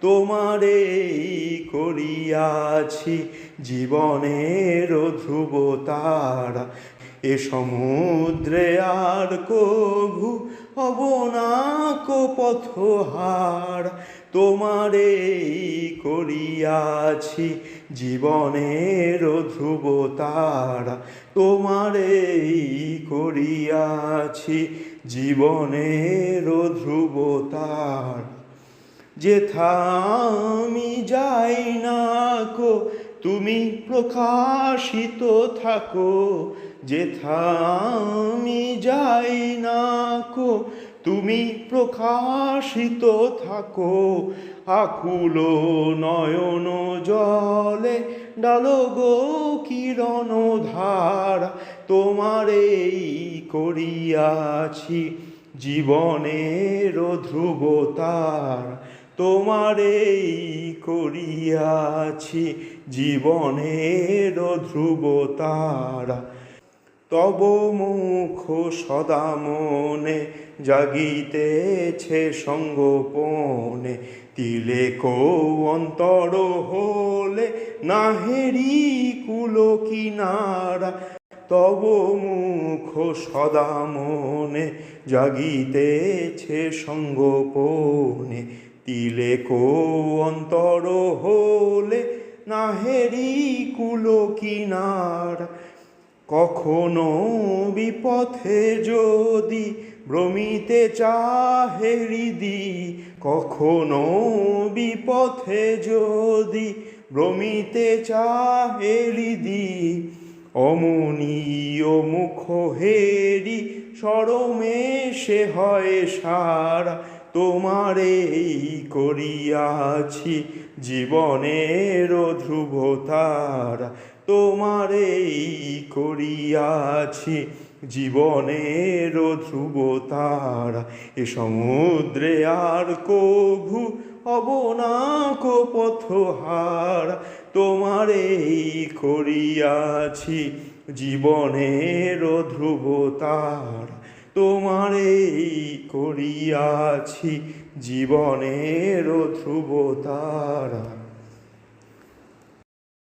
তোমারে করিয়াছি জীবনের ধ্রুব তারা এ সমুদ্রে আর কভু হব না কো পথহার। তোমারে করিয়াছি জীবনের ধ্রুব তারা তোমারে করিয়াছি জীবনের ধ্রুব তারা যেথা আমি যাই না কো, তুমি প্রকাশিত থাকো। যেথা আমি যাই না কো, তুমি প্রকাশিত থাকো। আকুল নয়ন জলে ডালো গো কিরণ ধার, তোমারেই করিয়াছি জীবনের ধ্রুবতার। তোমারেই করিয়াছি জীবনের ধ্রুবতার। তব মুখ সদা মনে জাগিতেছে সঙ্গোপনে। তিলে কো অন্তর হলে নাহেরি কুলো কিনারা। তব মুখ সদা মনে জাগিতেছে সঙ্গোপনে। তিলে কো অন্তর হলে নাহেরি কুলো কিনার। কখনো বিপথে যদি ভ্রমিতে চাহে হৃদি, কখনো বিপথে যদি ভ্রমিতে চাহে হৃদি অমনীয় মুখ হেরি সরমে সে হয় সারা। তোমারেই করিয়াছি জীবনের ধ্রুবতার। তোমারেই করিয়াছি জীবনের ধ্রুবতার। এ সমুদ্রে আর কভু অবনাক পথহার। তোমারেই করিয়াছি জীবনের ধ্রুবতার। তোমারেই করিয়াছি জীবনের ধ্রুবতারা।